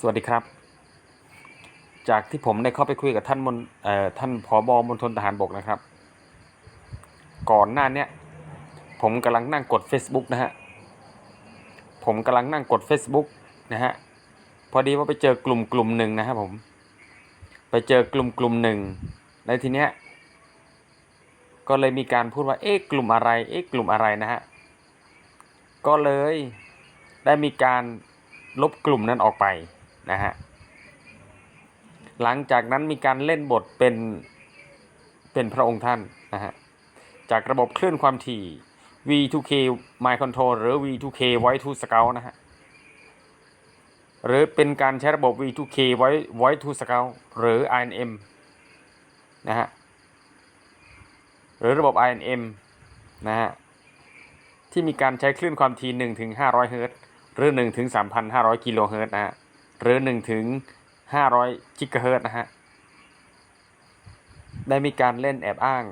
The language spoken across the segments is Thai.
สวัสดีครับ จากที่ผมได้เข้าไปคุยกับท่านมนท่านผอบอมณฑลทหารบกนะครับ ก่อนหน้าเนี้ยผมกำลังนั่งกด Facebook นะฮะ ผมกำลังนั่งกด Facebook นะฮะ พอดีว่าไปเจอกลุ่มกลุ่มหนึ่งนะครับผม ไปเจอกลุ่มกลุ่มหนึ่งในทีเนี้ย ก็เลยมีการพูดว่า เอ๊ะกลุ่มอะไร เอ๊ะกลุ่มอะไรนะฮะ ก็เลยได้มีการลบกลุ่มนั้นออกไป นะฮะหลังจากนั้นมีการเล่นบทเป็นเป็นพระองค์ท่านนะฮะจากระบบคลื่นความถี่ V2K Mind Control หรือ V2K Voice to Scout นะฮะหรือเป็นการใช้ระบบ V2K Voice Voice to Scout หรือ INM นะฮะหรือระบบ INM นะฮะที่มีการใช้คลื่นความถี่1ถึง500เฮิรตซ์หรือ1ถึง3,500กิโลเฮิรตซ์นะฮะ หรือ1ถึง500กิกะเฮิรต์นะฮะ ได้มีการเล่นแอบอ้าง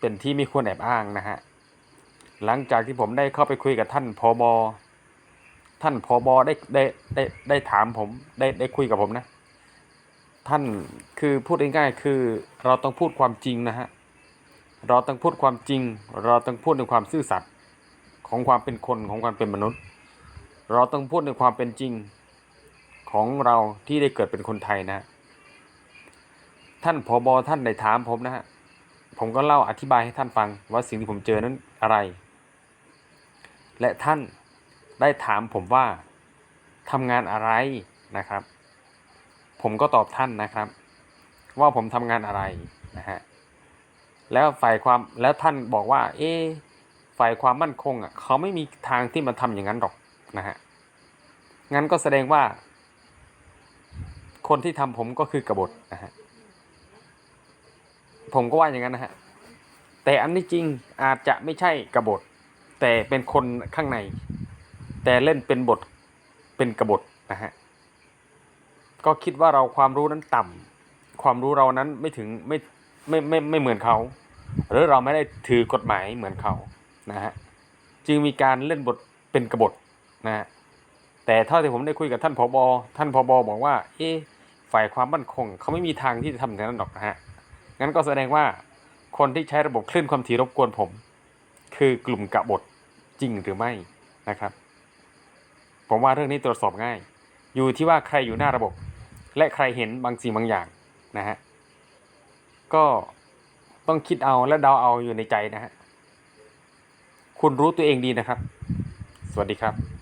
เป็นที่ไม่ควรแอบอ้างนะฮะ หลังจากที่ผมได้เข้าไปคุยกับท่านพอบอท่านพอบอได้ได้ได้ได้ถามผมได้ได้คุยกับผมนะ ท่านคือพูดง่ายๆคือเราต้องพูดความจริงนะฮะ เราต้องพูดความจริง เราต้องพูดในความซื่อสัตย์ของความเป็นคนของความเป็นมนุษย์ เราต้องพูดในความเป็นจริง ของเราที่ได้เกิดเป็นคนไทยนะ ท่านผอบอท่านได้ถามผมนะฮะผมก็เล่าอธิบายให้ท่านฟังว่าสิ่งที่ผมเจอนั้นอะไร และท่านได้ถามผมว่าทำงานอะไรนะครับ ผมก็ตอบท่านนะครับ ว่าผมทำงานอะไรนะฮะแล้วฝ่ายความแล้วท่านบอกว่า เอ๊ฝ่ายความมั่นคงอะเขาไม่มีทางที่มาทำอย่างนั้นหรอกนะฮะงั้นก็แสดงว่า คนที่ทำผมก็คือกบฏนะฮะผมก็ว่าอย่างนั้นนะฮะแต่อันนี้จริงอาจจะไม่ใช่กบฏ แต่เป็นคนข้างใน แต่เล่นเป็นบทเป็นกบฏนะฮะก็คิดว่าเราความรู้นั้นต่ำความรู้เรานั้นไม่ถึงไม่ไม่ไม่ไม่เหมือนเขา หรือเราไม่ได้ถือกฎหมายเหมือนเขานะฮะจึงมีการเล่นบทเป็นกบฏนะฮะแต่เท่าที่ผมได้คุยกับท่านผบอท่านผบอบอกว่า เอ๊ะ ฝ่ายความมั่นคง เขาไม่มีทางที่จะทำอย่างนั้นหรอกนะฮะ งั้นก็แสดงว่าคนที่ใช้ระบบคลื่นความถี่รบกวนผม คือกลุ่มกบฏจริงหรือไม่นะครับ ผมว่าเรื่องนี้ตรวจสอบง่าย อยู่ที่ว่าใครอยู่หน้าระบบ และใครเห็นบางสิ่งบางอย่างนะฮะ ก็ต้องคิดเอาและเดาเอาอยู่ในใจนะฮะ คุณรู้ตัวเองดีนะครับ สวัสดีครับ